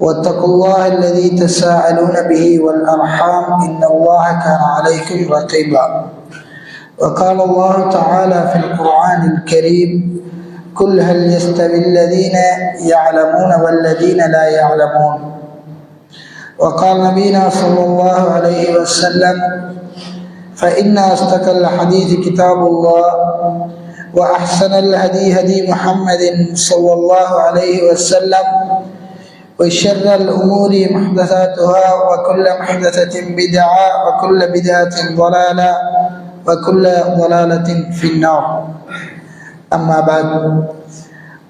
واتقوا الله الذي تساءلون به والأرحام إن الله كان عليكم رقيبا. وقال الله تعالى في القرآن الكريم قل هل يستوي الذين يعلمون والذين لا يعلمون؟ وقال نبينا صلى الله عليه وسلم فإن أصدق الحديث كتاب الله وأحسن الهدي هدي محمد صلى الله عليه وسلم وشر الأمور محدثاتها وكل محدثة بدعة وكل بدعة ضلالة وكل ضلالة في النار أما بعد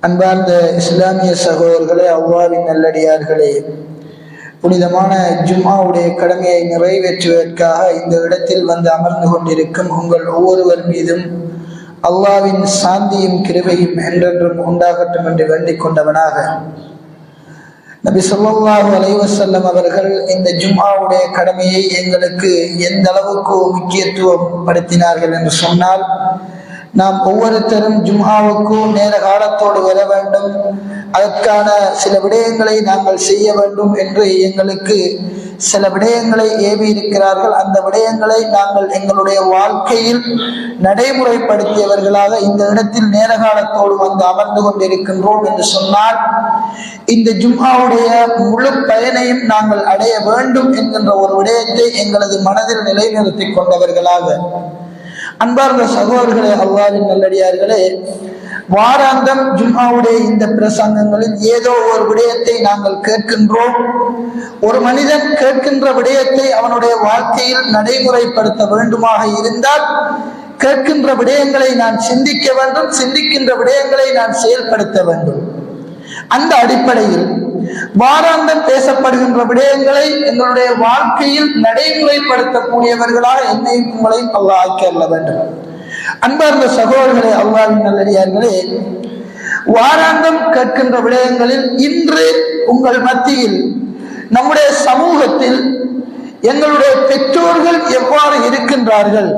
அன்பார்ந்த இஸ்லாமிய சகோதரர்களே அவ்வாவின் நல்லடியார்களே புனிதமான ஜும்மாவுடைய கடமையை நிறைவேற்றுவதற்காக இந்த இடத்தில் வந்து அமர்ந்து கொண்டிருக்கும் உங்கள் ஒவ்வொருவர் மீதும் அல்லாவின் சாந்தியும் கிருபையும் என்றென்றும் உண்டாகட்டும் என்று வேண்டிக் கொண்டவனாக நபி சொல்லாஹு அலைவசல்லம் அவர்கள் இந்த ஜும்மாவுடைய கடமையை எங்களுக்கு எந்த அளவுக்கு முக்கியத்துவம் படுத்தினார்கள் என்று சொன்னால் நாம் ஒவ்வொருத்தரும் ஜும்மாவுக்கும் நேர காலத்தோடு வர வேண்டும். அதற்கான சில விடயங்களை நாங்கள் செய்ய வேண்டும் என்று எங்களுக்கு சில விடயங்களை ஏவி இருக்கிறார்கள். அந்த விடயங்களை நாங்கள் எங்களுடைய வாழ்க்கையில் நடைமுறைப்படுத்தியவர்களாக இந்த இடத்தில் நேரகாலத்தோடு வந்து அமர்ந்து கொண்டிருக்கின்றோம் என்று சொன்னால் இந்த ஜும்மாவுடைய முழு பயனையும் நாங்கள் அடைய வேண்டும் என்கின்ற ஒரு விடயத்தை எங்களது மனதில் நிலைநிறுத்திக் கொண்டவர்களாக. அன்பார்ந்த சகோதரர்களே அல்லாவின் நல்லடியார்களே வாராந்தம் ஜும்மாவுடைய இந்த பிரசங்கங்களில் ஏதோ ஒரு விடயத்தை நாங்கள் கேட்கின்றோம். ஒரு மனிதன் கேட்கின்ற விடயத்தை அவனுடைய வாழ்க்கையில் நடைமுறைப்படுத்த வேண்டுமாக இருந்தால் கேட்கின்ற விடயங்களை நான் சிந்திக்க வேண்டும் சிந்திக்கின்ற விடயங்களை நான் செயல்படுத்த வேண்டும். அந்த அடிப்படையில் வாராந்தம் பேசப்படுகின்ற விடயங்களை எங்களுடைய வாழ்க்கையில் நடைமுறைப்படுத்தக்கூடியவர்களாக என்னையும் உங்களையும் அல்லாஹ் அல்ல வேண்டும். அன்பார்ந்த சகோதரர்களே அல்லாவின் நல்லடியார்களே வாராந்தம் கேட்கின்ற விடயங்களில் இன்று உங்கள் மத்தியில் நம்முடைய சமூகத்தில் எங்களுடைய பெற்றோர்கள் எவ்வாறு இருக்கின்றார்கள்?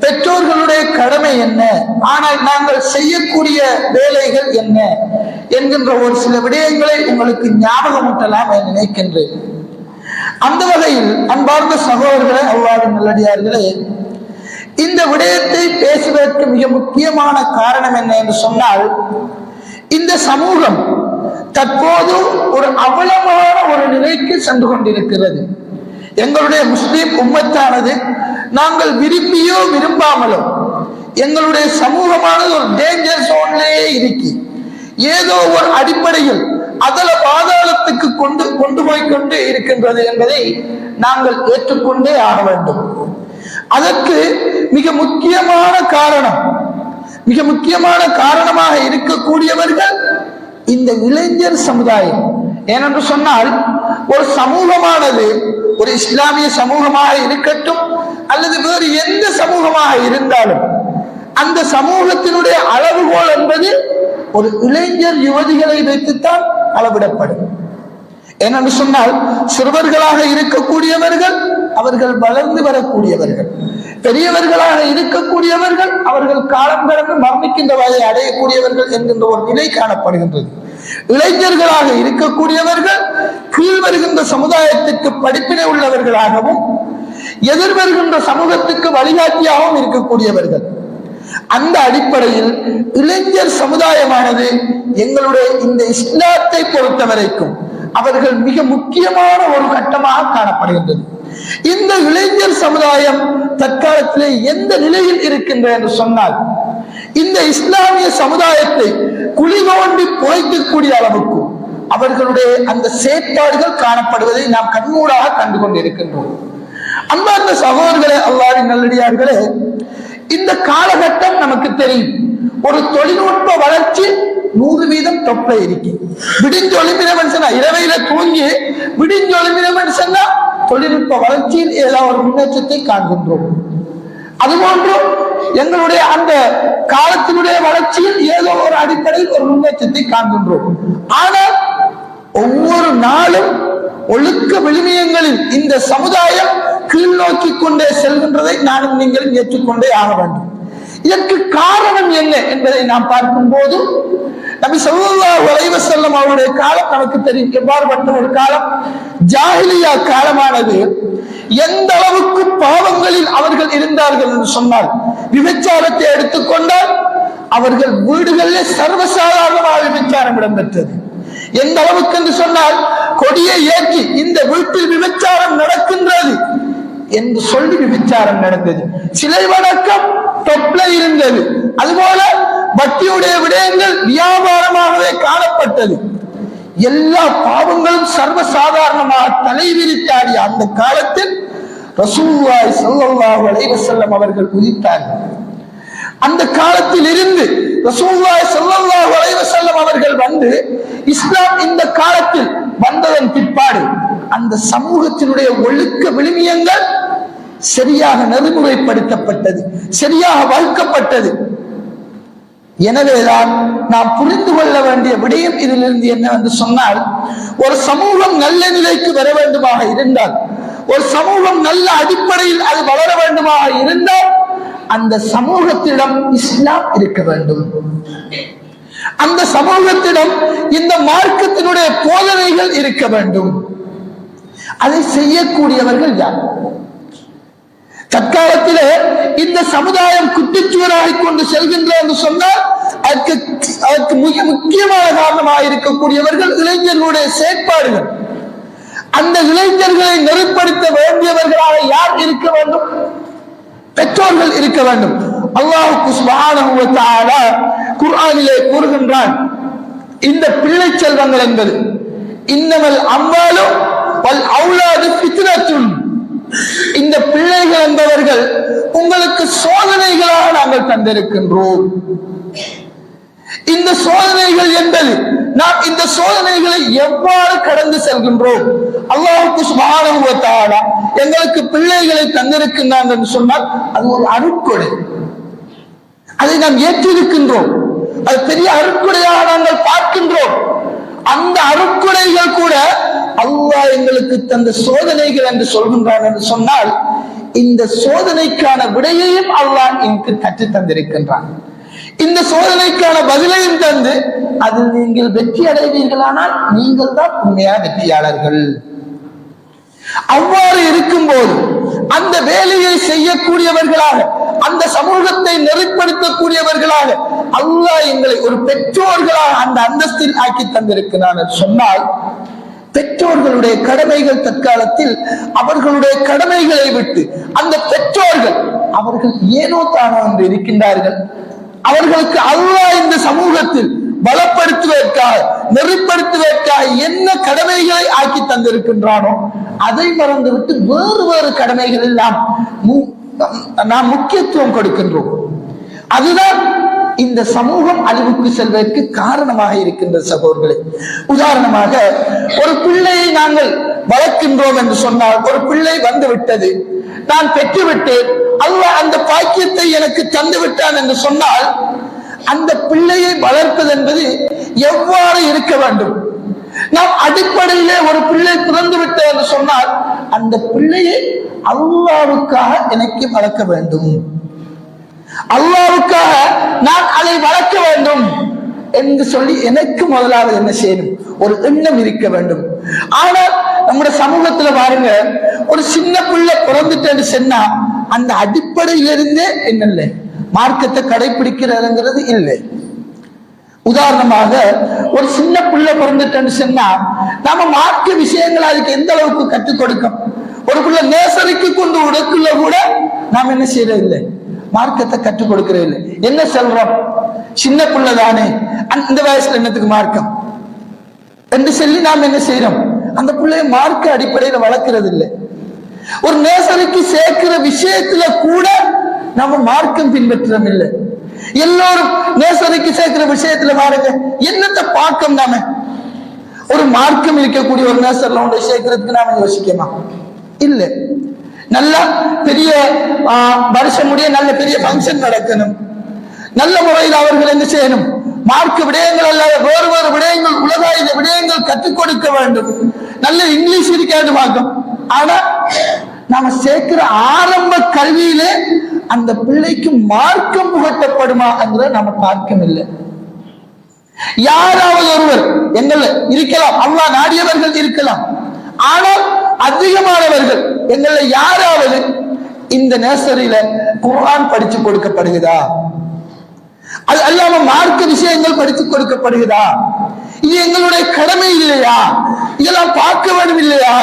பெற்றோர்களுடைய கடமை என்ன? ஆனால் நாங்கள் செய்யக்கூடிய வேலைகள் என்ன? என்கின்ற ஒரு சில விடயங்களை உங்களுக்கு ஞாபகமூட்டலாம் என நினைக்கின்றேன். அந்த வகையில் அன்பார்ந்த சகோதரர்களே அவ்வாறு நல்லடியார்களே இந்த விடயத்தை பேசுவதற்கு மிக முக்கியமான காரணம் என்ன என்று சொன்னால் இந்த சமூகம் தற்போது ஒரு அவலமான ஒரு நிலைக்கு சென்று கொண்டிருக்கிறது. எங்களுடைய முஸ்லீம் உம்மத்தானது நாங்கள் விரும்பியோ விரும்பாமலோ எங்களுடைய சமூகமானது ஒரு டேஞ்சர் சோன்லேயே இருக்கு ஏதோ ஒரு அடிப்படையில் அதல பாதாளத்துக்கு கொண்டு கொண்டு போய் கொண்டு இருக்கின்றது என்பதை நாங்கள் ஏற்றுக்கொண்டே ஆக வேண்டும். அதற்கு மிக முக்கியமான காரணம் மிக முக்கியமான காரணமாக இருக்கக்கூடியவர்கள் இந்த இளைஞர் சமுதாயம். ஏனென்று சொன்னால் ஒரு சமூகமானது ஒரு இஸ்லாமிய சமூகமாக இருக்கட்டும் அல்லது வேறு எந்த சமூகமாக இருந்தாலும் அந்த சமூகத்தினுடைய அளவுகோல் என்பது ஒரு இளைஞர் யுவதிகளை வைத்துத்தான் அளவிடப்படும். ஏனென்று சொன்னால் சிறுவர்களாக இருக்கக்கூடியவர்கள் அவர்கள் வளர்ந்து வரக்கூடியவர்கள். பெரியவர்களாக இருக்கக்கூடியவர்கள் அவர்கள் காலம் கடந்து மரணிக்கின்ற வகையை அடையக்கூடியவர்கள் என்கின்ற ஒரு நிலை காணப்படுகின்றது. இளைஞர்களாக இருக்கக்கூடியவர்கள் கீழ் வருகின்ற சமுதாயத்துக்கு படிப்பினை உள்ளவர்களாகவும் எதிர் வருகின்ற சமூகத்துக்கு வழிகாட்டியாகவும் இருக்கக்கூடியவர்கள். அந்த அடிப்படையில் இளைஞர் சமுதாயமானது எங்களுடைய இந்த இஸ்லாத்தை பொறுத்த வரைக்கும் அவர்கள் மிக முக்கியமான ஒரு கட்டமாக காணப்படுகின்றது. இந்த இளைஞர் சமுதாயம் தற்காலத்திலே எந்த நிலையில் இருக்கின்ற என்று சொன்னால் இந்த இஸ்லாமிய சமுதாயத்தை குழி தோண்டி புதைக்கக்கூடிய அளவுக்கு அவர்களுடைய அந்த செயற்பாடுகள் காணப்படுவதை நாம் கண்மூடாக கண்டு கொண்டிருக்கின்றோம் அன்பார்ந்த சகோதரர்களே அல்லாவின் நல்லடியார்களே இந்த காலகட்டம் நமக்கு தெரியும். ஒரு தொழில்நுட்ப வளர்ச்சி நூறு வீதம் தொப்பை இருக்கு. விடிஞ்சொலிமின மனுஷனா இரவையில தூங்கி விடிஞ்சொலிமின மனுஷன் தொழில்நுட்ப வளர்ச்சியில் ஏதாவது ஒரு முன்னேற்றத்தை காண்கின்றோம். அதுபோன்றும் எங்களுடைய அந்த காலத்தினுடைய வளர்ச்சியில் ஏதோ ஒரு அடிப்படையில் ஒரு முன்னேற்றத்தை காண்கின்றோம். ஆனால் ஒவ்வொரு நாளும் ஒழுக்க விழுமியங்களில் இந்த சமுதாயம் கீழ் நோக்கி கொண்டே செல்கின்றதை நானும் நீங்களும் ஏற்றுக்கொண்டே ஆக வேண்டும். இதற்கு காரணம் என்ன என்பதை நாம் பார்க்கும் போது நபி சொல்லா வளைவ செல்லம் அவருடைய காலம் நமக்கு தெரியும். எவ்வாறுபட்ட ஒரு காலம்? ஜாஹிலியா காலமானது எந்த அளவுக்கு பாவங்களில் அவர்கள் இருந்தார்கள் என்று சொன்னால் விபச்சாரத்தை எடுத்துக்கொண்டால் அவர்கள் வீடுகளில் சர்வசாதாரணமாக விபச்சாரம் இடம்பெற்றது. எந்த அளவுக்கு என்று சொன்னால் கொடியை ஏற்றி இந்த வீட்டில் விபச்சாரம் நடக்கின்றது என்று சொல்லி விபச்சாரம் நடந்தது. சிலை வணக்கம் தொப்ல இருந்தது. அதுபோல பக்தியுடைய விடயங்கள் வியாபாரமாகவே காணப்பட்டது. எல்லா பாவங்களும் சர்வசாதாரணமாக தலைவிரித்தாடிய அந்த காலத்தில் ரசூவாய் சல்லாஹ் அலைவசல்லம் அவர்கள் உதித்தார்கள். அந்த காலத்தில் இருந்து ரசூவாய் சல்லாஹ் அலைவசல்லம் அவர்கள் வந்து இஸ்லாம் இந்த காலத்தில் வந்ததன் பிற்பாடு அந்த சமூகத்தினுடைய ஒழுக்க விழுமியங்கள் சரியாக நெறிமுறைப்படுத்தப்பட்டது சரியாக வகுக்கப்பட்டது. எனவேதான் நாம் புரிந்து கொள்ள வேண்டிய விடயம் இதிலிருந்து என்னவென்று சொன்னால் ஒரு சமூகம் நல்ல நிலைக்கு வர வேண்டுமாக இருந்தால் ஒரு சமூகம் நல்ல அடிப்படையில் அது வளர வேண்டுமாக இருந்தால் அந்த சமூகத்திடம் இஸ்லாம் இருக்க வேண்டும். அந்த சமூகத்திடம் இந்த மார்க்கத்தினுடைய போதனைகள் இருக்க வேண்டும். அதை செய்யக்கூடியவர்கள் யார்? தற்காலத்திலே இந்த சமுதாயம் குட்டிச்சுவராகி கொண்டு செல்கின்ற என்று சொன்னால் அதற்கு அதற்கு மிக முக்கியமான காரணமாக இருக்கக்கூடியவர்கள் இளைஞர்களுடைய செயற்பாடுகள். அந்த இளைஞர்களை நெறிப்படுத்த வேண்டியவர்களாக யார் இருக்க வேண்டும்? பெற்றோர்கள் இருக்க வேண்டும். அல்லாஹுக்கு சுப்ஹானஹு குர்ஆனிலே கூறுகின்றான் இந்த பிள்ளை செல்வங்கள் என்பது இன்னமல் அம்மாலும் வல் அவுலாது ஃபித்னத்துன். இந்த பிள்ளைகள் என்பவர்கள் உங்களுக்கு சோதனைகளாக நாங்கள் தந்திருக்கின்றோம். இந்த சோதனைகள் என்பது நாம் இந்த சோதனைகளை எவ்வாறு கடந்து செல்கின்றோம்? அல்லாஹுக்கு சுப்ஹானஹு எங்களுக்கு பிள்ளைகளை தந்திருக்கின்றான் என்று சொன்னால் அது ஒரு அருட்கொடை. அதை நாம் ஏற்றிருக்கின்றோம். அது பெரிய அருட்கொடையாக நாங்கள் பார்க்கின்றோம். அந்த அருட்கொடைகள் கூட அல்லாஹ் எங்களுக்கு தந்த சோதனைகள் என்று சொல்கின்றான் என்று சொன்னால் இந்த சோதனைக்கான விடையையும் அல்லாஹ் எனக்கு கற்று தந்திருக்கின்றான். இந்த சோதனைக்கான பதிலையும் தந்து அதில் நீங்கள் வெற்றி அடைவீர்களானால் நீங்கள் தான் உண்மையான வெற்றியாளர்கள். அவ்வாறு இருக்கும்போது அந்த வேலையை செய்யக்கூடியவர்களாக அந்த சமூகத்தை நெறிப்படுத்தக்கூடியவர்களாக அல்லாஹ் எங்களை ஒரு பெற்றோர்களாக அந்த அந்தஸ்தில் ஆக்கி தந்திருக்கிறான் சொன்னால் பெற்றோர்களுடைய கடமைகள் தற்காலத்தில் அவர்களுடைய கடமைகளை விட்டு அந்த பெற்றோர்கள் அவர்கள் ஏனோ தானோ என்று இருக்கின்றார்கள். அவர்களுக்கு அல்லாஹ் இந்த சமூகத்தில் பலப்படுத்துவதற்காக நெறிப்படுத்துவதற்காக என்ன கடமைகளை ஆக்கி தந்திருக்கின்றானோ அதை மறந்துவிட்டு வேறு வேறு கடமைகள் எல்லாம் மு- நாம் முக்கியத்துவம் கொடுக்கின்றோம். அதுதான் இந்த சமூகம் அழிவுக்கு செல்வதற்கு காரணமாக இருக்கின்ற சகோதரர்களே. உதாரணமாக ஒரு பிள்ளையை நாங்கள் வளர்க்கின்றோம் என்று சொன்னால் ஒரு பிள்ளை வந்து விட்டது நான் பெற்றுவிட்டேன் அல்லாஹ் அந்த பாக்கியத்தை எனக்கு தந்து விட்டான் என்று சொன்னால் அந்த பிள்ளையை வளர்ப்பது என்பது எவ்வாறு இருக்க வேண்டும்? நாம் அடிப்படையிலே ஒரு பிள்ளை பிறந்து விட்டது என்று சொன்னால் அந்த பிள்ளையை அல்லாவுக்காக எனக்கு வளர்க்க வேண்டும். அல்லாவுக்காக நான் அதை வளர்க்க வேண்டும் என்று சொல்லி எனக்கு முதலாவது என்ன செய்யணும்? ஒரு எண்ணம் இருக்க வேண்டும். ஆனால் நம்முடைய சமூகத்துல பாருங்க ஒரு சின்ன பிள்ளை பிறந்துட்டேன்னு சொன்னா அந்த அடிப்படையிலிருந்தே என்ன இல்லை? மார்க்கத்தை கடைபிடிக்கிறதுங்கிறது இல்லை. உதாரணமாக ஒரு சின்ன பிள்ளை பிறந்துட்டேன்னு சொன்னா நாம மார்க்க விஷயங்களை அதுக்கு எந்த அளவுக்கு கற்றுக் கொடுக்கும் ஒரு பிள்ளை நேசரிக்கு கொண்டு உடக்குள்ள கூட நாம் என்ன செய்யறது இல்லை மார்க்கத்தை கற்றுக் கொடுக்கிறது இல்லை என்ன சொல்றோம்? சின்ன பிள்ளை தானே அந்த வயசுல என்னத்துக்கு மார்க்கம்? என்று சொல்லி நாம் என்ன செய்யறோம் அந்த பிள்ளைய மார்க்க அடிப்படையில வளர்க்கறது இல்லை ஒரு நேசருக்கு சேர்க்கிற விஷயத்துல கூட நம்ம மார்க்கம் பின்பற்றம் இல்லை எல்லோரும் நேசருக்கு சேர்க்கிற விஷயத்துல பாருங்க என்னத்தை பார்க்கம் நாம? ஒரு மார்க்கம் இருக்கக்கூடிய ஒரு நேசர்ல உண்டு சேர்க்கிறதுக்கு நாம யோசிக்கமா இல்லை. நல்ல பெரிய வருஷம் முடிய நல்ல பெரிய ஃபங்க்ஷன் நடக்கணும். நல்ல முறையில் அவர்கள் என்ன செய்யணும்? மார்க்க விடயங்கள் அல்ல வேறு வேறு விடயங்கள் உலகாயுத விடயங்கள் கற்றுக் கொடுக்க வேண்டும். நல்ல இங்கிலீஷ் இருக்காது பார்க்கும் ஆனா நாம சேர்க்கிற ஆரம்ப கல்வியிலே அந்த பிள்ளைக்கு மார்க்கம் புகட்டப்படுமா என்கிறத நாம பார்க்கவில்லை. யாராவது ஒருவர் எங்கள் இருக்கலாம் அவ்வளவு நாடியவர்கள் இருக்கலாம். ஆனால் அதிகமானவர்கள். எங்கள யாராவது இந்த நேசரியில குரான் படிச்சு கொடுக்கப்படுகிறதா? அது அல்லாம மார்க்க விஷயங்கள் படித்து கொடுக்கப்படுகிறதா? இது எங்களுடைய கடமை இல்லையா? இதெல்லாம் பார்க்க வேண்டும் இல்லையா?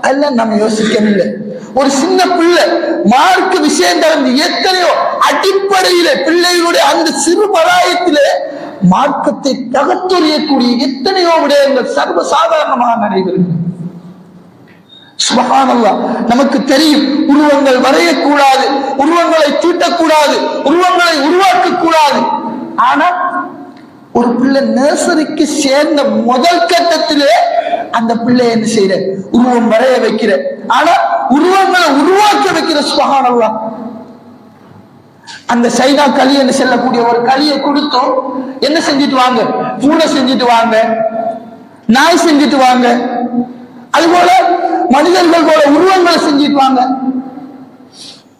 அதெல்லாம் நம்ம யோசிக்கவில்லை. ஒரு சின்ன பிள்ளை மார்க்க விஷயம் கலந்து எத்தனையோ அடிப்படையில பிள்ளைகளுடைய அந்த சிறு பராயத்திலே மார்க்கத்தை தகத்தொறியக்கூடிய எத்தனையோ விடயங்கள் சர்வ சாதாரணமாக நடைபெறுகிறது. சுபஹானல்லாஹ் நமக்கு தெரியும் உருவங்கள் வரையக்கூடாது உருவங்களை தீட்டக்கூடாது உருவங்களை உருவாக்க கூடாது ஆனா ஒரு பிள்ளை நர்சரிக்கு சேர்ந்த முதல் கட்டத்திலே அந்த பிள்ளை என்ன செய்யற? உருவம் வரைய வைக்கிற. ஆனா உருவங்களை உருவாக்க வைக்கிற சுபஹானல்லாஹ் அந்த சைனா களி என்று செல்லக்கூடிய ஒரு களியை கொடுத்தோம். என்ன செஞ்சுட்டு வாங்க? பூனை செஞ்சுட்டு வாங்க. நாய் செஞ்சுட்டு வாங்க. அதுபோல மனிதர்கள் போல உருவங்களை செஞ்சுக்குவாங்க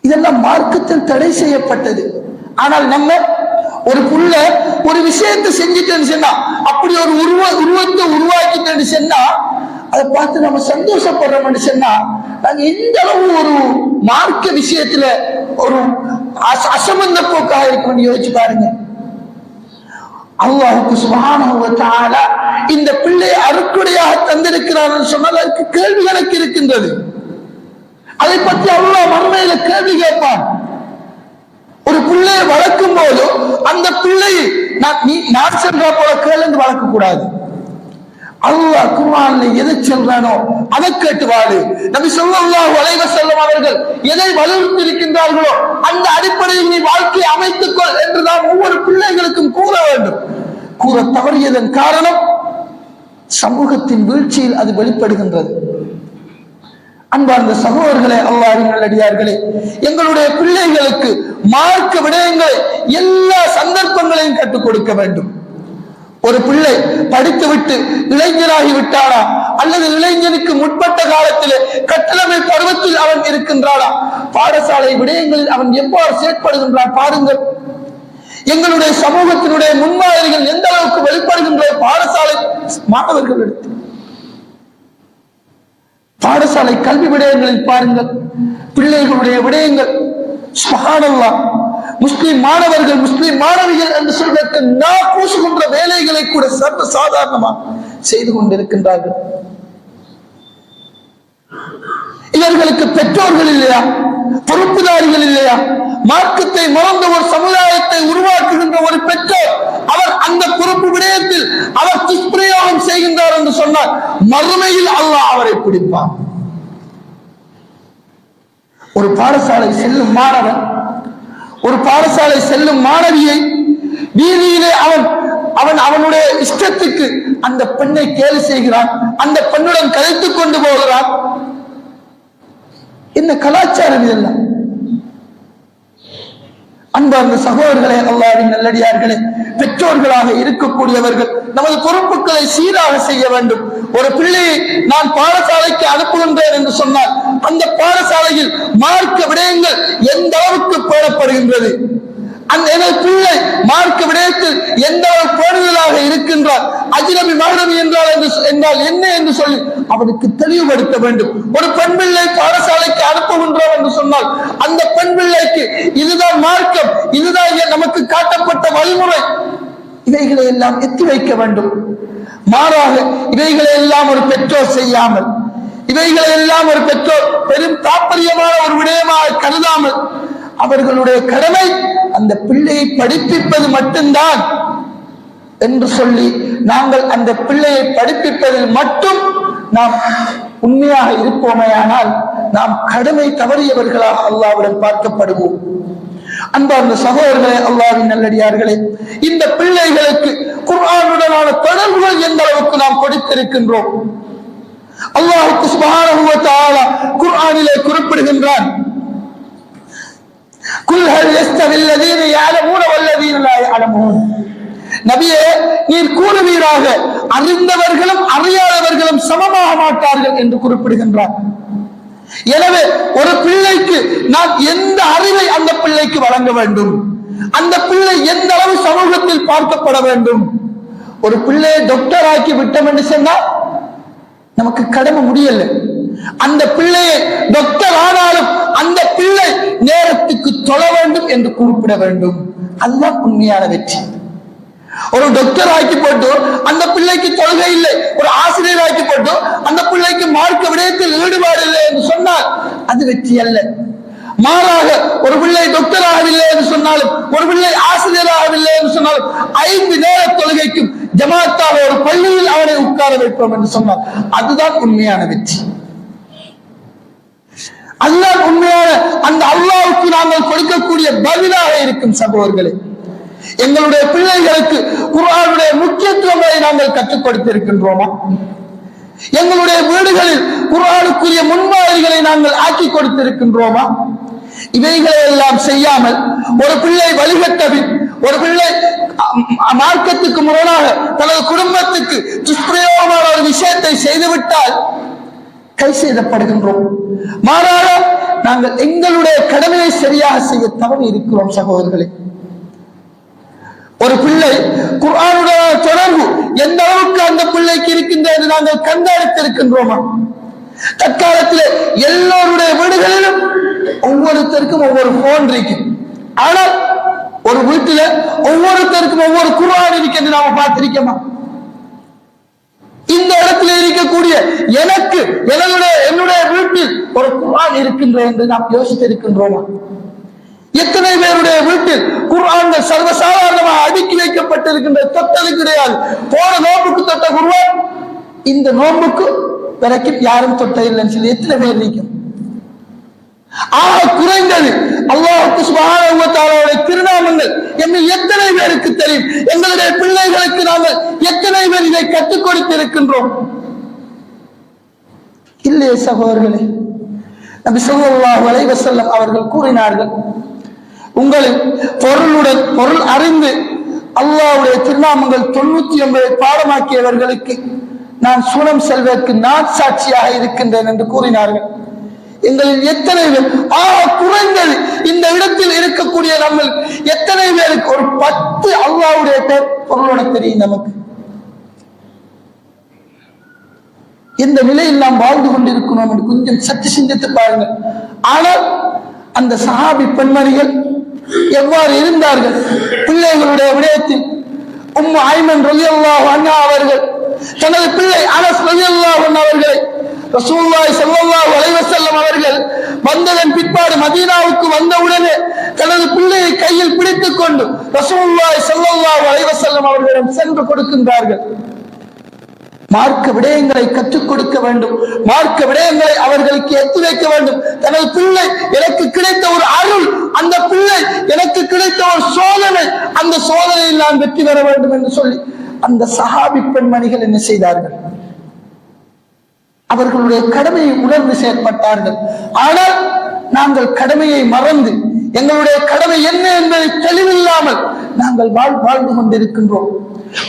இதெல்லாம் மார்க்கத்தில் தடை செய்யப்பட்டது. ஆனால் நம்ம ஒரு புள்ள ஒரு விஷயத்தை செஞ்சுட்டேன்னு சொன்னா அப்படி ஒரு உருவ உருவத்தை உருவாக்கிட்டேன்னு சொன்னா அதை பார்த்து நம்ம சந்தோஷப்படுறோம்னு சொன்னா நாங்க எந்த அளவு ஒரு மார்க்க விஷயத்துல ஒரு அச- அசமந்த போக்காக இருக்கும்னு யோசிச்சு பாருங்க. அல்லாஹுக்கு சுபஹானஹு இந்த பிள்ளையை அருக்குடையாக தந்திருக்கிறார் சொன்னால் அதற்கு கேள்வி கணக்கு இருக்கின்றது. அதை பற்றி அல்லாஹ் மண்மையில கேள்வி கேட்பான். ஒரு பிள்ளையை வளர்க்கும் போது அந்த பிள்ளையை நான் நீ போல கேளுந்து வளர்க்க கூடாது. அல்லாஹ் குர்ஆன்ல எதை சொல்றானோ அதை கேட்டு வாழு. நபி ஸல்லல்லாஹு அலைஹி வஸல்லம் அவர்கள் எதை வலியுறுத்தி இருக்கின்றார்களோ அந்த அடிப்படையில் நீ வாழ்க்கையை அமைத்துக் கொள் என்று நாம் ஒவ்வொரு பிள்ளைகளுக்கும் கூற வேண்டும். கூற தவறியதன் காரணம் சமூகத்தின் வீழ்ச்சியில் அது வெளிப்படுகின்றது. அன்பார்ந்த சகோதரர்களே அல்லாஹின் நல்லடியார்களே எங்களுடைய பிள்ளைகளுக்கு மார்க்க விடயங்களை எல்லா சந்தர்ப்பங்களையும் கற்றுக் கொடுக்க வேண்டும். ஒரு பிள்ளை படித்துவிட்டு இளைஞராகி விட்டானா அல்லது இளைஞனுக்கு முற்பட்ட காலத்திலே கட்டளமை பருவத்தில் அவன் இருக்கின்றானா பாடசாலை விடயங்களில் அவன் எவ்வாறு செயற்படுகின்றான் பாருங்கள். எங்களுடைய சமூகத்தினுடைய முன்மாதிரிகள் எந்த அளவுக்கு வெளிப்படுகின்ற பாடசாலை மாணவர்கள் எடுத்து. பாடசாலை கல்வி விடயங்களில் பாருங்கள். பிள்ளைகளுடைய விடயங்கள் சுகானல்லாம் முஸ்லிம் மாணவர்கள் முஸ்லிம் மாணவிகள் என்று சொல்வதற்கு நான் கூசுகின்ற வேலைகளை கூட சர்வ சாதாரணமாக செய்து கொண்டிருக்கின்றார்கள். இவர்களுக்கு பெற்றோர்கள் இல்லையா? பொறுப்புதாரிகள் இல்லையா? மார்க்கத்தை மறந்த ஒரு சமுதாயத்தை உருவாக்குகின்ற ஒரு பெற்றோர் அவர் அந்த பொறுப்பு விடயத்தில் அவர் துஷ்பிரயோகம் செய்கின்றார் என்று சொன்னார் மறுமையில் அல்லாஹ் அவரை பிடிப்பான். ஒரு பாடசாலை செல்லும் மாணவன் ஒரு பாடசாலை செல்லும் மாணவியை வீதியிலே அவன் அவன் அவனுடைய இஷ்டத்துக்கு அந்த பெண்ணை கேலி செய்கிறான் அந்த பெண்ணுடன் கதைத்துக் கொண்டு போகிறான். என்ன கலாச்சாரம் இதெல்லாம்? அன்பார்ந்த சகோதரர்களே அல்லாவின் நல்லடியார்களே பெற்றோர்களாக இருக்கக்கூடியவர்கள் நமது பொறுப்புகளை சீராக செய்ய வேண்டும். ஒரு பிள்ளையை நான் பாடசாலைக்கு அனுப்புகின்றேன் என்று சொன்னால் அந்த பாடசாலையில் மார்க்க விடயங்கள் எந்த அளவுக்கு பேணப்படுகின்றது? அந்த எனது பிள்ளை மார்க்க விடயத்தில் எந்த ஒரு பேணுதலாக இருக்கின்றார்? அஜினபி மகனபி என்றால் என்று என்றால் என்ன என்று சொல்லி அவனுக்கு தெளிவுபடுத்த வேண்டும். ஒரு பெண் பிள்ளை பாடசாலைக்கு அனுப்புகின்றோம் என்று சொன்னால் அந்த பெண் பிள்ளைக்கு இதுதான் மார்க்கம் இதுதான் நமக்கு காட்டப்பட்ட வழிமுறை. இவைகளை எல்லாம் எத்தி வைக்க வேண்டும். மாறாக இவைகளை எல்லாம் ஒரு பெற்றோர் செய்யாமல் இவைகளை எல்லாம் ஒரு பெற்றோர் பெரும் தாற்பயமான ஒரு விடயமாக கருதாமல் அவர்களுடைய கடமை அந்த பிள்ளையை படிப்பிப்பது மட்டும்தான் என்று சொல்லி நாங்கள் அந்த பிள்ளையை படிப்பிப்பதில் மட்டும் நாம் உண்மையாக இருப்போமேயானால் நாம் கடமை தவறியவர்களாக அல்லாவுடன் பார்க்கப்படுவோம். அன்பார்ந்த சகோதரர்களே அல்லாவின் நல்லடியார்களே இந்த பிள்ளைகளுக்கு குர்ஆனுடனான தொடர்புகள் எந்த அளவுக்கு நாம் கொடுத்திருக்கின்றோம் அல்லாஹுக்கு சுபானபுவத்தாள குர்ஆனிலே குறிப்பிடுகின்றான் தஆலா குர்ஆனில் எஸ்தவில்லதீன யாலமூன வல்லதீன லா யாலமூன் நபியே நீர் கூறுவீராக. அறிந்தவர்களும் அறியாதவர்களும் சமமாக மாட்டார்கள் என்று குறிப்பிடுகின்றார் எனவே ஒரு பிள்ளைக்கு நாம் எந்த அறிவை அந்த பிள்ளைக்கு வழங்க வேண்டும்? அந்த பிள்ளை எந்த அளவு சமூகத்தில் பார்க்கப்பட வேண்டும்? ஒரு பிள்ளையை டாக்டர் ஆக்கி விட்டோம் என்று சொன்னால் நமக்கு கடமை முடியல. அந்த பிள்ளையை டாக்டர் ஆனாலும் அந்த பிள்ளை நேரத்துக்கு தொழ வேண்டும் என்று குறிப்பிட வேண்டும். அதுதான் உண்மையான வெற்றி. ஒரு டாக்டர் ஆக்கி போட்டு அந்த பிள்ளைக்கு தொழுகை இல்லை ஒரு ஆசிரியர் ஆக்கி போட்டு அந்த பிள்ளைக்கு மார்க்க விடயத்தில் ஈடுபாடு இல்லை என்று சொன்னால் அது வெற்றி அல்ல. மாறாக ஒரு பிள்ளை டாக்டர் ஆகவில்லை என்று சொன்னாலும் ஒரு பிள்ளை ஆசிரியர் ஆகவில்லை என்று சொன்னாலும் ஐந்து நேர தொழுகைக்கும் ஜமாத்தாக ஒரு பள்ளியில் அவனை உட்கார வைப்போம் என்று சொன்னார் அதுதான் உண்மையான வெற்றி. அல்லாஹ் உண்மையான அந்த அல்லாவுக்கு நாங்கள் கொடுக்கக்கூடிய பதிலாக இருக்கும் சகோதரர்களே. எங்களுடைய பிள்ளைகளுக்கு குரானுடைய முக்கியத்துவங்களை நாங்கள் கற்றுக் கொடுத்திருக்கின்றோமா? எங்களுடைய வீடுகளில் குரானுக்குரிய முன்மாதிரிகளை நாங்கள் ஆக்கி கொடுத்திருக்கின்றோமா? இவைகளை எல்லாம் செய்யாமல் ஒரு பிள்ளை வழிகட்டபின் ஒரு பிள்ளை மார்க்கத்துக்கு முரணாக தனது குடும்பத்துக்கு துஷ்பிரயோகமான ஒரு விஷயத்தை செய்துவிட்டால் கை செய்தப்படுகின்றோம். மாறாக நாங்கள் எங்களுடைய கடமையை சரியாக செய்ய தவறி இருக்கிறோம் சகோதரர்களே. ஒரு பிள்ளை குர்ஆனுடைய தொடர்பு எந்த அளவுக்கு அந்த பிள்ளைக்கு இருக்கின்றது நாங்கள் கண்காணித்திருக்கின்றோமா தற்காலத்தில் எல்லோருடைய வீடுகளிலும் ஒவ்வொருத்தருக்கும் ஒவ்வொரு போன் இருக்கு. ஆனால் ஒரு வீட்டுல ஒவ்வொருத்தருக்கும் ஒவ்வொரு குரான் இருக்கு என்று நாம பார்த்திருக்கோமா? இந்த இடத்துல இருக்கக்கூடிய எனக்கு என்னுடைய என்னுடைய வீட்டில் ஒரு குரான் இருக்கின்ற என்று நாம் யோசித்திருக்கின்றோமா? எத்தனை பேருடைய வீட்டில் குர்ஆன்கள் சர்வசாதாரணமாக அடுக்கி வைக்கப்பட்டிருக்கின்ற தொட்டது கிடையாது போன நோம்புக்கு தொட்ட குருவான் இந்த நோம்புக்கு வரைக்கும் யாரும் தொட்ட இல்லைன்னு சொல்லி எத்தனை பேர் இருக்கும் ஆக குறைந்தது. அல்லாஹுக்கு சுபஹானஹு திருநாமங்கள் என்று எத்தனை பேருக்கு தெரியும்? எங்களுடைய பிள்ளைகளுக்கு நாங்கள் எத்தனை பேர் இதை கற்றுக் கொடுத்திருக்கின்றோம்? இல்லையே சகோதரர்களே நபி சொல்லாஹ் வளைவ செல்லம் அவர்கள் கூறினார்கள் உங்களின் பொருளுடன் பொருள் அறிந்து அல்லாவுடைய திருநாமங்கள் தொண்ணூத்தி ஒன்பதை பாடமாக்கியவர்களுக்கு நான் சூனம் செல்வதற்கு நான் சாட்சியாக இருக்கின்றேன் என்று கூறினார்கள். எங்களில் எத்தனை பேர்? ஆ குறைந்தது. இந்த இடத்தில் இருக்கக்கூடிய நம்ம எத்தனை பேருக்கு? ஒரு பத்து அல்லாவுடைய பேர் பொருளோட தெரியும் நமக்கு. இந்த நிலையில் நாம் வாழ்ந்து கொண்டிருக்கிறோம் என்று கொஞ்சம் சற்று சிந்தித்து பாருங்கள். ஆனால் அந்த சஹாபி பெண்மணிகள் எவ்வாறு இருந்தார்கள்? பிள்ளைகளுடைய விடயத்தில் உம்மு ஐமன் ரலியல்லாஹு அன்ஹா அவர்கள் தனது பிள்ளை அனஸ் ரலியல்லாஹு அன்ஹு அவர்களை ரசூலுல்லாஹி ஸல்லல்லாஹு அலைஹி வஸல்லம் அவர்கள் வந்ததன் பிற்பாடு மதீனாவுக்கு வந்தவுடனே தனது பிள்ளையை கையில் பிடித்துக் கொண்டு ரசூலுல்லாஹி ஸல்லல்லாஹு அலைஹி வஸல்லம் அவர்களிடம் சென்று கொடுக்கின்றார்கள். மார்க்க விடயங்களை கற்றுக் கொடுக்க வேண்டும். மார்க்க விடயங்களை அவர்களுக்கு எத்து வைக்க வேண்டும். தனது பிள்ளை எனக்கு கிடைத்த ஒரு அருள் அந்த பிள்ளை எனக்கு கிடைத்த ஒரு சோதனை அந்த சோதனையில் நான் வெற்றி பெற வேண்டும் என்று சொல்லி அந்த சஹாபி பெண்மணிகள் என்ன செய்தார்கள்? அவர்களுடைய கடமையை உணர்ந்து செயற்பட்டார்கள். ஆனால் நாங்கள் கடமையை மறந்து எங்களுடைய கடமை என்ன என்பதை தெளிவில்லாமல் நாங்கள் வாழ் வாழ்ந்து கொண்டிருக்கின்றோம்.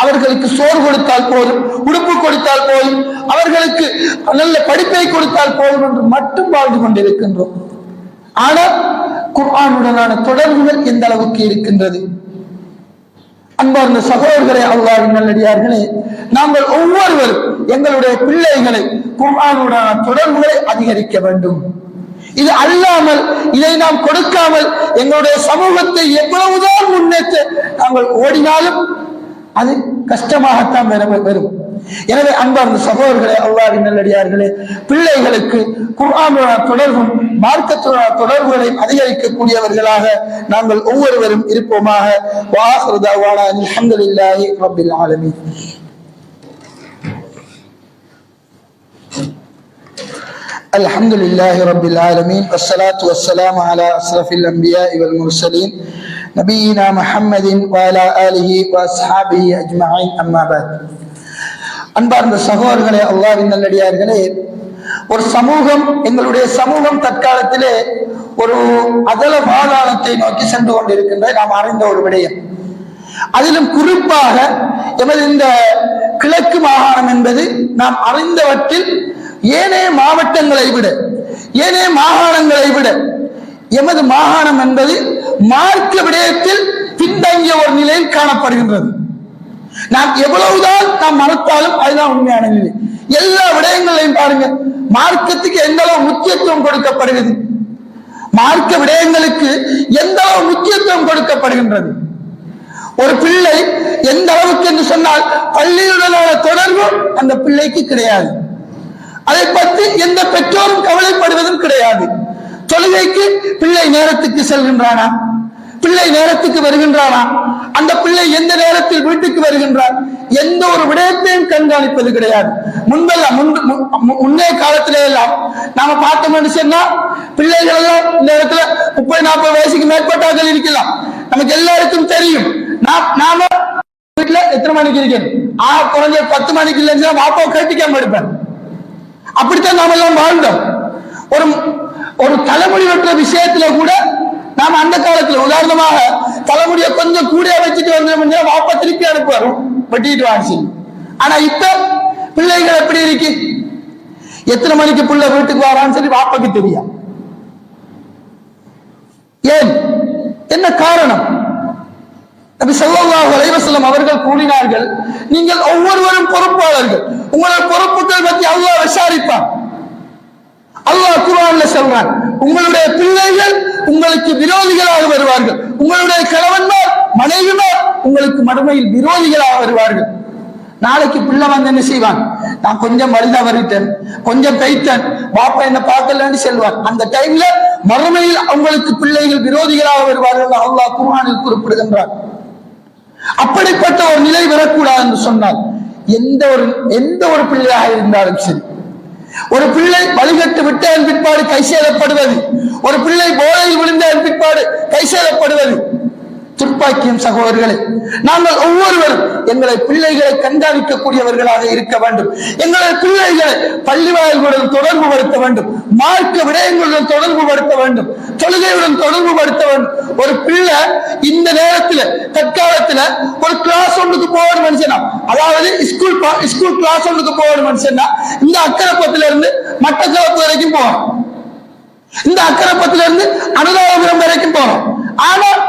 அவர்களுக்கு சோறு கொடுத்தால் போதும் உடுப்பு கொடுத்தால் போதும் அவர்களுக்கு நல்ல படிப்பை கொடுத்தால் போதும் என்று மட்டும் வாழ்ந்து கொண்டிருக்கின்றோம். ஆனால் குர்ஆனுடனான தொடர்புகள் எந்த அளவுக்கு இருக்கின்றது? அன்பார்ந்த சகோதரர்களே அல்லாவின் நல்லடியார்களே நாங்கள் ஒவ்வொருவரும் எங்களுடைய பிள்ளைகளை குர்ஆனுடனான தொடர்புகளை அதிகரிக்க வேண்டும். இது அல்லாமல் இதை நாம் கொடுக்காமல் எங்களுடைய சமூகத்தை எவ்வளவுதான் முன்னேற்ற நாங்கள் ஓடினாலும் அது கஷ்டமாகத்தான் வர வரும் எனவே அன்பார்ந்த சகோதரர்களே அல்லாவின் நல்லடியார்களே பிள்ளைகளுக்கு குர்ஆனுடனான தொடர்பும் மார்க்கத்துடனான தொடர்புகளை அதிகரிக்கக்கூடியவர்களாக நாங்கள் ஒவ்வொருவரும் இருப்போமாக வாஹிரு தஅவானா அல்ஹம்துலில்லாஹி ரப்பில் ஆலமீன் الحمد لله رب العالمين والصلاة والسلام على أشرف الأنبياء والمرسلين نبينا محمد وعلى آله وأصحابه أجمعين أما بعد அன்பார்ந்த சகோதரர்களே அல்லாவின் நல்லடியார்களே ஒரு சமூகம் எங்களுடைய சமூகம் தற்காலத்திலே ஒரு அதல பாதாளத்தை நோக்கி சென்று கொண்டிருக்கின்ற நாம் அறிந்த ஒரு விடயம் அதிலும் குறிப்பாக எமது இந்த கிழக்கு மாகாணம் என்பது நாம் அறிந்தவற்றில் ஏனைய மாவட்டங்களை விட ஏனைய மாகாணங்களை விட எமது மாகாணம் என்பது மார்க்க விடயத்தில் பின்தங்கிய ஒரு நிலையில் காணப்படுகின்றது. நாம் எவ்வளவுதான் நாம் மறுத்தாலும் அதுதான் உண்மையான நிலை. எல்லா விடயங்களையும் பாருங்க மார்க்கத்துக்கு எந்த அளவு முக்கியத்துவம் கொடுக்கப்படுகிறது? மார்க்க விடயங்களுக்கு எந்த அளவு முக்கியத்துவம் கொடுக்கப்படுகின்றது? ஒரு பிள்ளை எந்த அளவுக்கு என்று சொன்னால் பள்ளியுடனான தொடர்பு அந்த பிள்ளைக்கு கிடையாது. அதை பற்றி எந்த பெற்றோரும் கவலைப்படுவதும் கிடையாது. தொழுகைக்கு பிள்ளை நேரத்துக்கு செல்கின்றானா? பிள்ளை நேரத்துக்கு வருகின்றானா? அந்த பிள்ளை எந்த நேரத்தில் வீட்டுக்கு வருகின்றார் எந்த ஒரு விடயத்தையும் கண்காணிப்பது கிடையாது. முன்பெல்லாம் முன்னே காலத்திலே எல்லாம் நாம பார்த்தோம்னு சொன்னா பிள்ளைகள் எல்லாம் இந்த இடத்துல முப்பது நாற்பது வயசுக்கு மேற்பட்டார்கள் இருக்கலாம். நமக்கு எல்லாருக்கும் தெரியும். நாம் நாம வீட்டுல எத்தனை மணிக்கு இருக்கேன் ஆ குறைஞ்ச பத்து மணிக்கு இல்லைன்னு வாப்பா கட்டிக்காம எடுப்பேன் அப்படித்தான் நாம எல்லாம் வாழ்ந்தோம். ஒரு ஒரு தலைமுடி வெட்டுற விஷயத்துல கூட நாம அந்த காலத்துல உதாரணமாக தலைமுடியை கொஞ்சம் கூட வச்சுட்டு வந்தோம்னா வாப்பா திருப்பி அனுப்புவார். வெட்டிட்டு வாங்க ஆனா இப்ப பிள்ளைகள் எப்படி இருக்கு? எத்தனை மணிக்கு பிள்ளை வீட்டுக்கு வரான்னு சொல்லி வாப்பாக்கு தெரியும் ஏன்? என்ன காரணம்? நபி ஸல்லல்லாஹு அலைவசல்லம் அவர்கள் கூறினார்கள் நீங்கள் ஒவ்வொருவரும் பொறுப்பாளர்கள். உங்களோட பொறுப்புகள் பற்றி அவ்வளவு விசாரிப்பான். அல்லாஹ் குரான்ல சொல்றான் உங்களுடைய பிள்ளைகள் உங்களுக்கு விரோதிகளாக வருவார்கள். உங்களுடைய கணவன்மார் மனைவிமார் உங்களுக்கு மறுமையில் விரோதிகளாக வருவார்கள். நாளைக்கு பிள்ளை வந்து என்ன செய்வான்? நான் கொஞ்சம் மருந்தா வருட்டேன் கொஞ்சம் பெய்த்தேன் பாப்பா என்ன பார்க்கலன்னு செல்வான் அந்த டைம்ல மறுமையில் அவங்களுக்கு பிள்ளைகள் விரோதிகளாக வருவார்கள் அல்லாஹ் குர்ஆனில் குறிப்பிடுகின்றார் அப்படிப்பட்ட ஒரு நிலை வரக்கூடாது என்று சொன்னால் எந்த ஒரு எந்த ஒரு பிள்ளையாக இருந்தாலும் சரி ஒரு பிள்ளை வழிகட்டு விட்டதன் பிற்பாடு கை சேதப்படுவது ஒரு பிள்ளை போதையில் விழுந்த பிற்பாடு கை சேதப்படுவது துப்பாக்கியம் சகோதரர்களே நாங்கள் ஒவ்வொருவரும் எங்களை பிள்ளைகளை கண்காணிக்கக்கூடியவர்களாக இருக்க வேண்டும். எங்களை பிள்ளைகளை பள்ளி வாயில்களுடன் தொடர்பு படுத்த வேண்டும். மார்க்க விடயங்களுடன் தொடர்பு படுத்த வேண்டும். தொழுகையுடன் தொடர்பு படுத்த வேண்டும். ஒரு பிள்ளை இந்த நேரத்துல தற்காலத்துல ஒரு கிளாஸ் ஒன்றுக்கு போகிற மனுஷனா? அதாவது ஸ்கூல் ஸ்கூல் கிளாஸ் ஒன்றுக்கு போகிற மனுஷனா? இந்த அக்கரப்பத்துல இருந்து மட்டக்களப்பு வரைக்கும் போகணும். இந்த அக்கரப்பத்துல இருந்து அனுதாபபுரம் வரைக்கும் போகணும். ஆனால்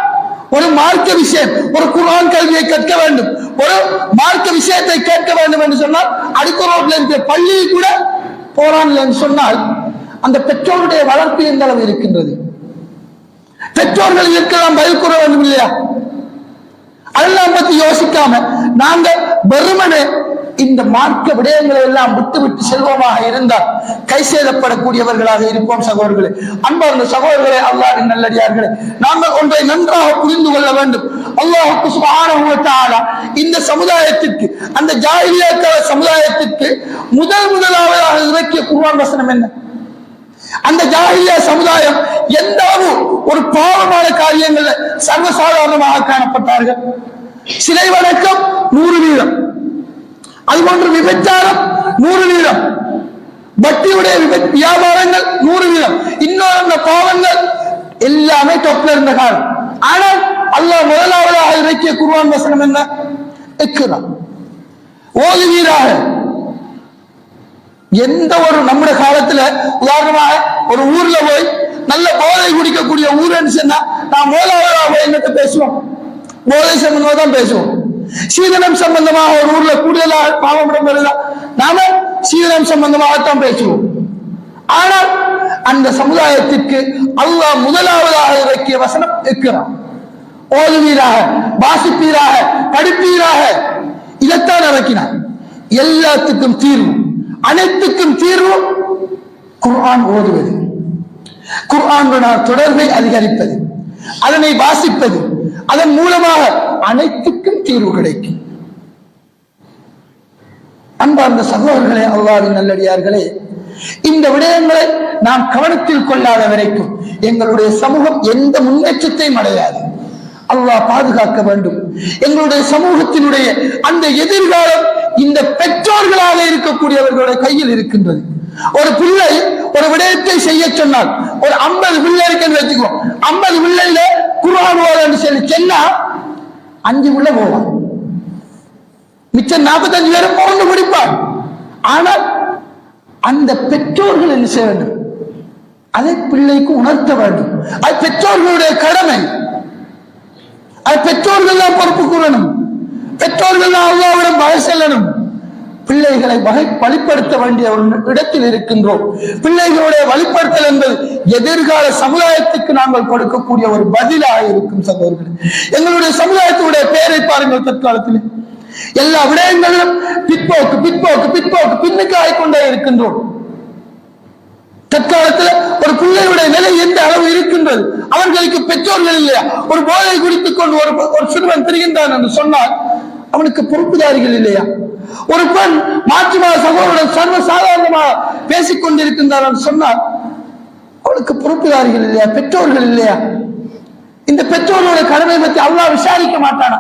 ஒரு மார்க்க விஷயம் ஒரு குரான் கல்வியை கற்க வேண்டும். ஒரு மார்க்க விஷயத்தை கேட்க வேண்டும் என்று சொன்னால் அடுத்த ரோட்ல இருக்கிற பள்ளியில் கூட போறான் என்று சொன்னால் அந்த பெற்றோருடைய வளர்ப்பு எந்த அளவு இருக்கின்றது? பெற்றோர்கள் இருக்கலாம் பதில் கூற வேண்டும் இல்லையா? அதெல்லாம் பத்தி யோசிக்காம நாங்க வெறுமனே இந்த மார்க்க விடயங்களை எல்லாம் விட்டு விட்டு செல்வமாக இருந்தால் கை சேதப்படக்கூடியவர்களாக இருப்போம் சகோதரர்களே. அன்பார்ந்த சகோதரர்களே அல்லாஹ்வின் நல்லடியார்களே நாங்கள் ஒன்றை நன்றாக புரிந்து கொள்ள வேண்டும். அல்லாஹுக்கு சுப்ஹானஹு இந்த சமுதாயத்திற்கு அந்த ஜாஹிலியா சமுதாயத்திற்கு முதல் முதலாவதாக இறக்கிய குர்ஆன் வசனம் என்ன? அந்த ஜாகிலியா சமுதாயம் எந்த ஒரு பாவமான காரியங்கள்ல சர்வசாதாரணமாக காணப்பட்டார்கள். சிலை வணக்கம் நூறு வீதம். அதுபோன்று விபச்சாரம் நூறு வீதம். வட்டியுடைய வியாபாரங்கள் நூறு வீதம். இன்னொரு பாவங்கள் எல்லாமே தொப்பில் இருந்த காலம். ஆனால் அல்லாஹ் முதலாவதாக இறக்கிய குருவான் வசனம் என்ன? இக்குதான் ஓதுவீராக எந்த ஒரு நம்முடைய காலத்துல உதாரணமாக ஒரு ஊர்ல போய் நல்ல போதை குடிக்கக்கூடிய ஊருன்னு சொன்னா நான் முதலாவதா போய் என்னத்த பேசுவோம்? போதை சம்பந்தமா தான் பேசுவோம். சீதனம் சம்பந்தமாக ஒரு ஊர்ல கூடுதலாக பாவம் நாம சீதனம் சம்பந்தமாகத்தான் பேசுவோம். ஆனால் அந்த சமுதாயத்திற்கு அல்லாஹ் முதலாவதாக இறக்கிய வசனம் இருக்கிறான் ஓதுவீராக வாசிப்பீராக படிப்பீராக இதைத்தான் இறக்கினான் எல்லாத்துக்கும் தீர்வு அனைத்துக்கும் தீர்வு குர்ஆன் ஓதுவது. குர்ஆனுடன் தொடர்பை அதிகரிப்பது அதனை வாசிப்பது அதன் மூலமாக அனைத்துக்கும் தீர்வு கிடைக்கும். அன்பார்ந்த சகோதரர்களே அல்லாவின் நல்லடியார்களே இந்த விடயங்களை நாம் கவனத்தில் கொள்ளாத வரைக்கும் எங்களுடைய சமூகம் எந்த முன்னேற்றத்தையும் அடையாது. அல்லாஹ் பாதுகாக்க வேண்டும். எங்களுடைய சமூகத்தினுடைய அந்த எதிர்காலம் இந்த பெற்றோர்களாக இருக்கக்கூடியவர்களுடைய கையில் இருக்கின்றது. ஒரு பிள்ளை ஒரு விடயத்தை செய்ய சொன்னால் ஒரு ஐம்பது பிள்ளை இருக்குன்னு வச்சுக்கோ ஐம்பது பிள்ளைல குர்ஆன் ஓதன்னு சொல்லி சொன்னா அஞ்சு உள்ள போவான். மிச்சம் நாற்பத்தஞ்சு பேரும் பிறந்து முடிப்பான் ஆனால் அந்த பெற்றோர்கள் என்ன செய்ய வேண்டும்? அதை பிள்ளைக்கு உணர்த்த வேண்டும். அது பெற்றோர்களுடைய கடமை. அது பெற்றோர்கள் தான் பொறுப்பு கூறணும். பெற்றோர்கள் தான் அல்லாவிடம் வகை செல்லணும். பிள்ளைகளை வகை வழிப்படுத்த வேண்டிய ஒரு இடத்தில் இருக்கின்றோம். பிள்ளைகளுடைய வழிப்படுத்தல் என்பது எதிர்கால சமுதாயத்துக்கு நாங்கள் கொடுக்கக்கூடிய ஒரு பதிலாக இருக்கும் சகோதரர்கள். எங்களுடைய சமுதாயத்துடைய பெயரை பாருங்கள் தற்காலத்தில். எல்லா விடயங்களிலும் பிற்போக்கு பிற்போக்கு பிற்போக்கு பின்னுக்கு ஆகிக்கொண்டே இருக்கின்றோம். தற்காலத்தில் ஒரு பிள்ளையுடைய நிலை எந்த அளவு இருக்கின்றது? அவர்களுக்கு பெற்றோர்கள் இல்லையா? ஒரு போதை குடித்துக் கொண்டு ஒரு ஒரு சிறுவன் திரிகின்றான் என்று சொன்னால் அவனுக்கு பொறுப்புதாரிகள் இல்லையா? ஒரு பெண் மாற்றுமா சகோதரன் சர்வ சாதாரணமாக பேசிக் கொண்டிருக்கின்றார் சொன்னால் அவளுக்கு பொறுப்புதாரிகள் இல்லையா? பெற்றோர்கள் இல்லையா? இந்த பெற்றோர்களோட கடமை பற்றி அவ்வளவு விசாரிக்க மாட்டானா?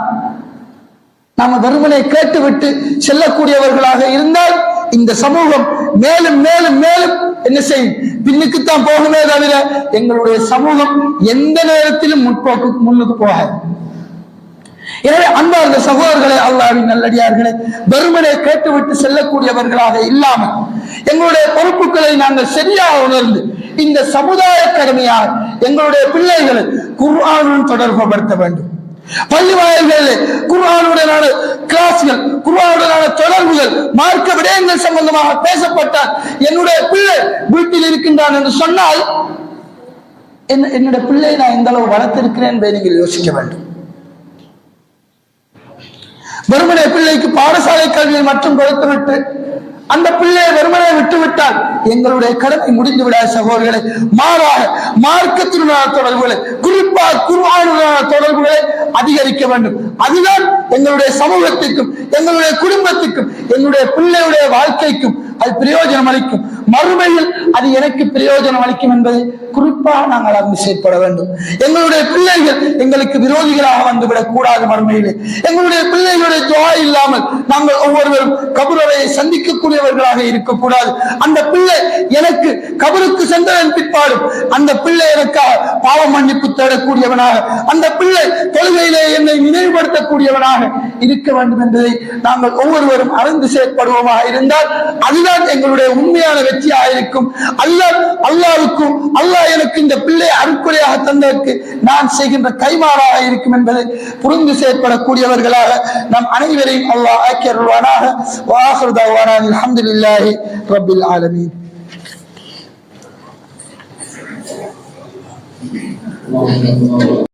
நாம வெறுமனை கேட்டுவிட்டு செல்லக்கூடியவர்களாக இருந்தால் இந்த சமூகம் மேலும் மேலும் மேலும் என்ன செய்யும்? பின்னுக்குத்தான் போகுமே தவிர எங்களுடைய சமூகம் எந்த நேரத்திலும் முற்போக்கு முன்னுக்கு போகாது. எனவே அன்பார்ந்த சகோதரர்களே அல்லாவின் நல்லடியார்களே வெறுமனே கேட்டுவிட்டு செல்லக்கூடியவர்களாக இல்லாமல் எங்களுடைய பொறுப்புகளை நாங்கள் சரியாக உணர்ந்து இந்த சமுதாய கடமையால் எங்களுடைய பிள்ளைகளை குர்ஆனுடன் தொடர்புபடுத்த வேண்டும். பள்ளி வாயில்களில் குர்ஆனுடனான கிளாஸ்கள் குர்ஆனுடனான தொடர்புகள் மார்க்க விடயங்கள் சம்பந்தமாக பேசப்பட்டால் என்னுடைய பிள்ளை வீட்டில் இருக்கின்றான் என்று சொன்னால் என்னுடைய பிள்ளை நான் எந்த அளவு வளர்த்திருக்கிறேன் என்பதை நீங்கள் யோசிக்க வேண்டும். வெறுமனை பிள்ளைக்கு பாடசாலை கல்வியை மட்டும் கொடுத்துவிட்டு அந்த பிள்ளையை வெறுமனை விட்டுவிட்டால் எங்களுடைய கடமை முடிந்து விடாத சகோதரர்களை. மாறாக மார்க்கத்தினுடைய தொடர்புகளை குறிப்பாக குருவானுடனான தொடர்புகளை அதிகரிக்க வேண்டும். அதுதான் எங்களுடைய சமூகத்திற்கும் எங்களுடைய குடும்பத்துக்கும் எங்களுடைய பிள்ளையுடைய வாழ்க்கைக்கும் அது பிரயோஜனம் அளிக்கும் மறுமையில் அது எனக்கு பிரயோஜனம் அளிக்கும் என்பதை குறிப்பாக நாங்கள் அறிந்து செயற்பட வேண்டும். எங்களுடைய பிள்ளைகள் எங்களுக்கு விரோதிகளாக வந்துவிடக் கூடாது மறுமையிலே. எங்களுடைய பிள்ளைகளுடைய துவா இல்லாமல் நாங்கள் ஒவ்வொருவரும் கபுரவையை சந்திக்கக்கூடியவர்களாக இருக்கக்கூடாது. அந்த பிள்ளை எனக்கு கபருக்கு சென்றதன் பிற்பாடும் அந்த பிள்ளை எனக்காக பாவ மன்னிப்பு தேடக்கூடியவனாக அந்த பிள்ளை தொழுகையிலே என்னை நினைவுபடுத்தக்கூடியவனாக இருக்க வேண்டும் என்பதை நாங்கள் ஒவ்வொருவரும் அறிந்து செயற்படுவோமாக இருந்தால் அதுதான் எங்களுடைய உண்மையான மகிழ்ச்சியா அல்ல அல்லாவுக்கும் அல்லாஹ் எனக்கு இந்த பிள்ளை அருக்குறையாக தந்ததற்கு நான் செய்கின்ற கைமாறாக இருக்கும் என்பதை புரிந்து செயற்படக்கூடியவர்களாக நம் அனைவரையும் அல்லாஹ் ஆக்கியருவானாக வாஹருதாவான அலமதுல்லாஹி ரபில் ஆலமீன் Thank you.